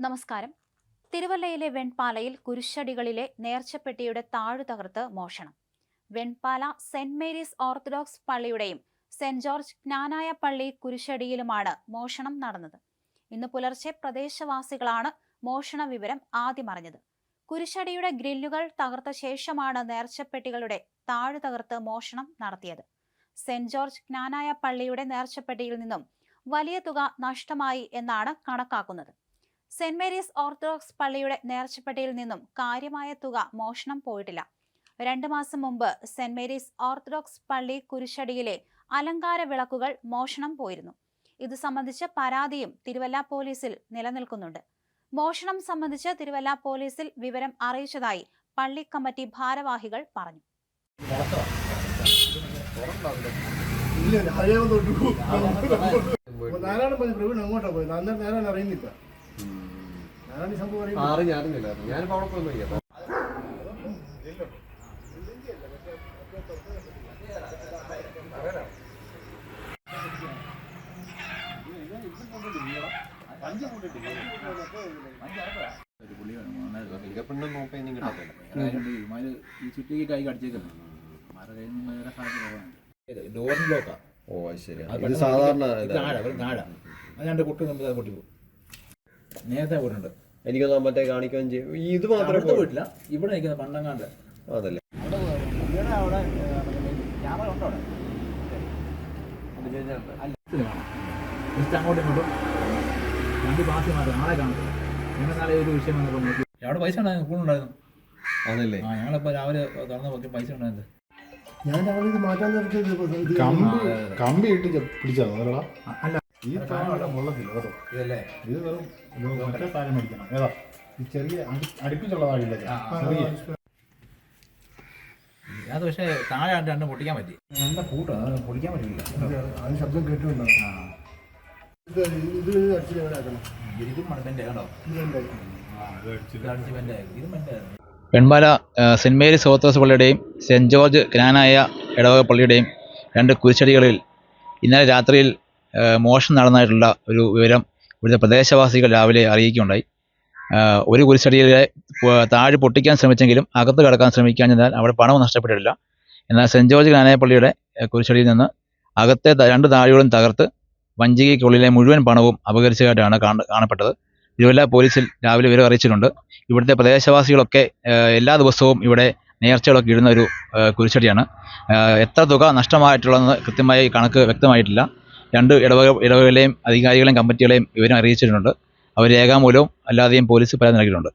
നമസ്കാരം. തിരുവല്ലയിലെ വെൺപാലയിൽ കുരിശടികളിലെ നേർച്ചപ്പെട്ടിയുടെ താഴു തകർത്ത് മോഷണം. വെൺപാല സെന്റ് മേരീസ് ഓർത്തഡോക്സ് പള്ളിയുടെയും സെന്റ് ജോർജ് ജ്ഞാനായ പള്ളി കുരിശടിയിലുമാണ് മോഷണം നടന്നത്. ഇന്ന് പുലർച്ചെ പ്രദേശവാസികളാണ് മോഷണ വിവരം ആദ്യം അറിഞ്ഞത്. കുരിശടിയുടെ ഗ്രില്ലുകൾ തകർത്ത ശേഷമാണ് നേർച്ചപ്പെട്ടികളുടെ താഴു തകർത്ത് മോഷണം നടത്തിയത്. സെന്റ് ജോർജ് ജ്ഞാനായ പള്ളിയുടെ നേർച്ചപ്പെട്ടിയിൽ നിന്നും വലിയ തുക നഷ്ടമായി എന്നാണ് കണക്കാക്കുന്നത്. സെന്റ് മേരീസ് ഓർത്തഡോക്സ് പള്ളിയുടെ നേർച്ചപ്പെട്ടിയിൽ നിന്നും കാര്യമായ തുക മോഷണം പോയിട്ടില്ല. രണ്ടു മാസം മുമ്പ് സെന്റ് മേരീസ് ഓർത്തഡോക്സ് പള്ളി കുരിശടിയിലെ അലങ്കാര വിളക്കുകൾ മോഷണം പോയിരുന്നു. ഇത് സംബന്ധിച്ച് പരാതിയും തിരുവല്ല പോലീസിൽ നിലനിൽക്കുന്നുണ്ട്. മോഷണം സംബന്ധിച്ച് തിരുവല്ല പോലീസിൽ വിവരം അറിയിച്ചതായി പള്ളി കമ്മിറ്റി ഭാരവാഹികൾ പറഞ്ഞു. നാരായണ പ്രവീൺ അങ്ങോട്ടാ പോയത്. അന്നേരം നേരാണ് അറിയുന്നില്ല. അറിഞ്ഞ അറിഞ്ഞില്ല ഞാനിപ്പോ അവിടെ പോയി നോക്കിയപ്പോ ഫിംഗർ പ്രിന്റ് നോക്കാൻ ഇനി കിട്ടത്തില്ല. ഈ ചുറ്റിക്കിട്ടായി അടിച്ചേക്കുന്നത് മര കഴിഞ്ഞ് വേറെ സാധനം ഡോറിന് ലോക്കാ ഓ അത് ശരി അത് സാധാരണ ഒരു താഴെ അത് രണ്ട് പൊട്ടി നമ്മൾ പോകും നേരത്തെ പോയിട്ടുണ്ട്. എനിക്കൊന്നും മറ്റേ കാണിക്കുകയും ചെയ്യും. ഇത് മാത്രമേ അവിടുത്തെ പോയിട്ടില്ല. ഇവിടെ നിൽക്കുന്ന പണ്ടങ്ങാണ്ട്. അതല്ലേ. അവിടെ അവിടെ ക്യാമറ ഉണ്ടോ അവിടെ? അല്ല, ഇതിൽ കാണാം. ജസ്റ്റ് അങ്ങോട്ടും ഇങ്ങോട്ടും. രണ്ട് മാത്രം ആളെ കാണത്തില്ല ഞങ്ങൾ നാളെ ഒരു വിഷയം വന്നപ്പോൾ നോക്കി. അവിടെ പൈസ ഉണ്ടായിരുന്നു? കൂടുണ്ടായിരുന്നു അതല്ലേ. ആ ഞങ്ങളിപ്പോൾ രാവിലെ തുറന്ന് നോക്കി പൈസ ഉണ്ടായിരുന്നു. ഞാൻ രാവിലെ ഇത് മാറ്റാൻ കമ്പി. കമ്പി ഇട്ട് പിടിച്ചാ അല്ല ഈ താഴെ ഇവിടെ മുള്ളത്തില്ല കേട്ടോ ഇതല്ലേ? ഇത് വെറും മറ്റേ താഴെ മേടിക്കണം. ഏതാ? ഈ ചെറിയ അടുപ്പിച്ചുള്ള താഴില്ല ചെറിയ അത് പക്ഷേ താഴെ രണ്ട് പൊട്ടിക്കാൻ പറ്റി. നല്ല കൂട്ടാണ് അത് പൊടിക്കാൻ പറ്റില്ല. അത് ശബ്ദം ആ. ഇത് ഇത് കേട്ടോ ഇത് അടിച്ച് പെന്റെ ഇത് പെന്റെ വെൺപാല ഏഹ്, സെന്റ് മേരീസ് ഓർത്തഡോക്സ് പള്ളിയുടെയും സെന്റ് ജോർജ് ഗ്രാനായ ഇടവക പള്ളിയുടെയും രണ്ട് കുരിശടികളിൽ ഇന്നലെ രാത്രിയിൽ മോഷണം നടന്നതായിട്ടുള്ള ഒരു വിവരം ഇവിടുത്തെ പ്രദേശവാസികൾ രാവിലെ അറിയിക്കുകയുണ്ടായി. ഒരു കുരിശടിയിലെ താഴെ പൊട്ടിക്കാൻ ശ്രമിച്ചെങ്കിലും അകത്ത് കടക്കാൻ ശ്രമിക്കാഞ്ഞതിനാൽ അവിടെ പണവും നഷ്ടപ്പെട്ടിട്ടില്ല. എന്നാൽ സെന്റ് ജോർജ് ജ്ഞാനായ പള്ളിയുടെ ഏഹ്, കുരിശടിയിൽ നിന്ന് അകത്തെ രണ്ട് താഴികളും തകർത്ത് വഞ്ചികയ്ക്കുള്ളിലെ മുഴുവൻ പണവും അപകരിച്ചതായിട്ടാണ് കാണ- കാണപ്പെട്ടത്. തിരുവല്ല പോലീസിൽ രാവിലെ വിവരം അറിയിച്ചിട്ടുണ്ട്. ഇവിടുത്തെ പ്രദേശവാസികളൊക്കെ എല്ലാ ദിവസവും ഇവിടെ നേർച്ചകളൊക്കെ ഇടുന്ന ഒരു കുരിശടിയാണ്. എത്ര തുക നഷ്ടമായിട്ടുള്ളതെന്ന് കൃത്യമായി കണക്ക് വ്യക്തമായിട്ടില്ല. രണ്ട് ഇടവക ഇടവകളെയും അധികാരികളെയും കമ്മിറ്റികളെയും വിവരം അറിയിച്ചിട്ടുണ്ട്. അവർ രേഖാമൂലവും അല്ലാതെയും പോലീസ് പരാതി നൽകിയിട്ടുണ്ട്.